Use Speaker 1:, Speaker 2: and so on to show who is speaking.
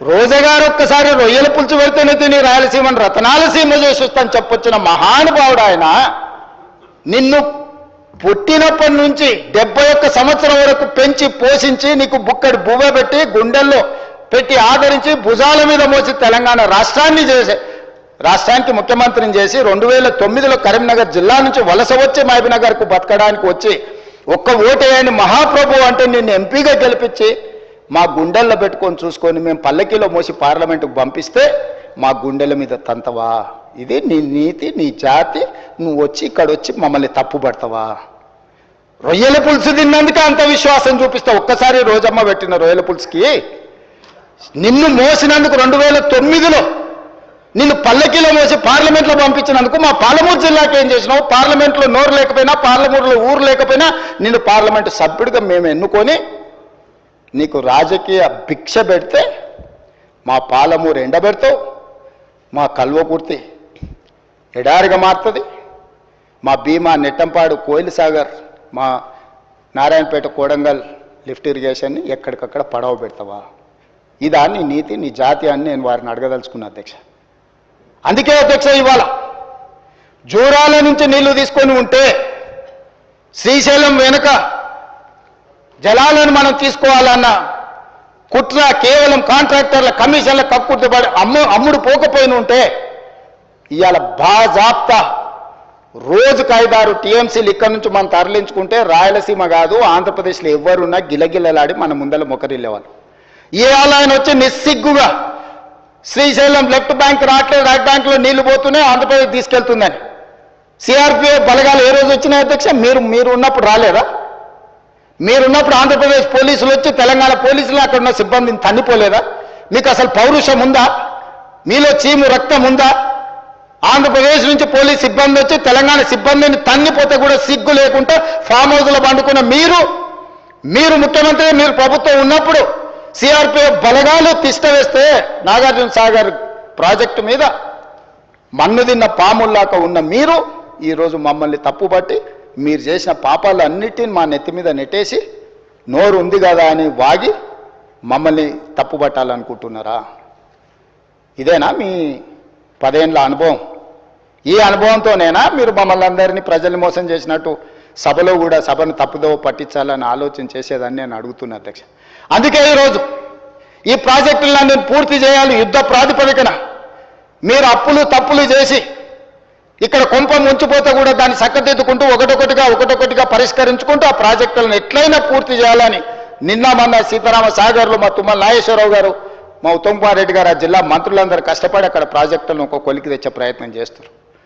Speaker 1: రోజగారు ఒక్కసారి రొయ్యల పులుసు పెడితేనే తిని రాయలసీమను రతనాలసీమ చేసిస్తాను చెప్పొచ్చిన మహానుభావుడు ఆయన. నిన్ను పుట్టినప్పటి నుంచి డెబ్బై ఒక్క సంవత్సరం వరకు పెంచి పోషించి నీకు బుక్కడి బువ్వ పెట్టి గుండెల్లో పెట్టి ఆదరించి భుజాల మీద మోసి తెలంగాణ రాష్ట్రాన్ని చేసే రాష్ట్రానికి ముఖ్యమంత్రిని చేసి రెండు వేల తొమ్మిదిలో కరీంనగర్ జిల్లా నుంచి వలస వచ్చి మహబీనగర్కు బతకడానికి వచ్చి ఒక్క ఓటేయని మహాప్రభు అంటే నిన్ను ఎంపీగా గెలిపించి మా గుండెల్లో పెట్టుకొని చూసుకొని మేము పల్లకీలో మోసి పార్లమెంటుకు పంపిస్తే మా గుండెల మీద తంతవా? ఇది నీ నీతి నీ జాతి నువ్వు వచ్చి ఇక్కడ వచ్చి మమ్మల్ని తప్పుపడతావా రొయ్యల పులుసు తిన్నందుకే అంత విశ్వాసం చూపిస్తా ఒక్కసారి రోజమ్మ పెట్టిన రొయ్యల పులుసుకి నిన్ను మోసినందుకు రెండు వేల తొమ్మిదిలో నిన్ను పల్లకీలో మోసి పార్లమెంట్లో పంపించినందుకు మా పాలమూరు జిల్లాకి ఏం చేసినావు? పార్లమెంట్లో నోరు లేకపోయినా పార్లమూరులో ఊరు లేకపోయినా నిన్ను పార్లమెంటు సభ్యుడిగా మేము ఎన్నుకొని నీకు రాజకీయ భిక్ష పెడితే మా పాలమూరు ఎండబెడతావు మా కల్వకుర్తి ఎడారిగా మారుతుంది. మా భీమా నెట్టంపాడు కోయిల్ సాగర్ మా నారాయణపేట కోడంగల్ లిఫ్ట్ ఇరిగేషన్ని ఎక్కడికక్కడ పడవ పెడతావా? ఇదా నీ నీతి నీ జాతి అని నేను వారిని అడగదలుచుకున్నా అధ్యక్ష. అందుకే అధ్యక్ష ఇవాళ జూరాల నుంచి నీళ్ళు తీసుకొని ఉంటే శ్రీశైలం వెనుక జలాలను మనం తీసుకోవాలన్న కుట్ర కేవలం కాంట్రాక్టర్ల కమిషన్ల కక్కుర్తిపడి అమ్ము అమ్ముడు పోకపోయిన ఉంటే ఇవాళ బాజాప్తా రోజుకు ఐదారు టీఎంసీలు ఇక్కడ నుంచి మనం తరలించుకుంటే రాయలసీమ కాదు ఆంధ్రప్రదేశ్లో ఎవరున్నా గిలగిలలాడి మన ముందల మొకరిల్లేవాళ్ళు. ఇవాళ ఆయన వచ్చి నిస్సిగ్గుగా శ్రీశైలం లెఫ్ట్ బ్యాంక్ రావట్లేదు రైట్ బ్యాంక్లో నీళ్ళు పోతూనే ఆంధ్రప్రదేశ్ తీసుకెళ్తుందని. సిఆర్పిఎఫ్ బలగాలు ఏ రోజు వచ్చినాయి అధ్యక్ష? మీరు మీరు ఉన్నప్పుడు రాలేదా? మీరున్నప్పుడు ఆంధ్రప్రదేశ్ పోలీసులు వచ్చి తెలంగాణ పోలీసులు అక్కడ ఉన్న సిబ్బందిని తన్నిపోలేదా? మీకు అసలు పౌరుషం ఉందా? మీలో చీము రక్తం ఉందా? ఆంధ్రప్రదేశ్ నుంచి పోలీస్ సిబ్బంది వచ్చి తెలంగాణ సిబ్బందిని తన్నిపోతే కూడా సిగ్గు లేకుండా ఫామ్ హౌస్లో పండుకున్న మీరు మీరు ముఖ్యమంత్రి మీరు ప్రభుత్వం ఉన్నప్పుడు సిఆర్పిఎఫ్ బలగాలు తిష్ట వేస్తే నాగార్జున సాగర్ ప్రాజెక్టు మీద మన్ను తిన్న పాముల్లాక ఉన్న మీరు ఈరోజు మమ్మల్ని తప్పుబట్టి మీరు చేసిన పాపాలు అన్నిటిని మా నెత్తి మీద నెట్టేసి నోరు ఉంది కదా అని వాగి మమ్మల్ని తప్పుపట్టాలనుకుంటున్నారా? ఇదేనా మీ పదేండ్ల అనుభవం? ఈ అనుభవంతోనైనా మీరు మమ్మల్ని అందరినీ ప్రజల్ని మోసం చేసినట్టు సభలో కూడా సభను తప్పుదో పట్టించాలని ఆలోచన చేసేదాన్ని నేను అడుగుతున్నా అధ్యక్ష. అందుకే ఈరోజు ఈ ప్రాజెక్టులను పూర్తి చేయాలి యుద్ధ ప్రాతిపదికన. మీరు అప్పులు తప్పులు చేసి ఇక్కడ కొంప ముంచిపోతే కూడా దాన్ని చక్కదిద్దుకుంటూ ఒకటొకటిగా ఒకటొకటిగా పరిష్కరించుకుంటూ ఆ ప్రాజెక్టులను ఎట్లయినా పూర్తి చేయాలని నిన్న మొన్న సీతారామ సాగర్లో మా తుమ్మల నాగేశ్వరరావు గారు మా ఉత్తమ్ కుమార్ రెడ్డి గారు ఆ జిల్లా మంత్రులందరూ కష్టపడి అక్కడ ప్రాజెక్టులను ఒక కొలికి తెచ్చే ప్రయత్నం చేస్తారు.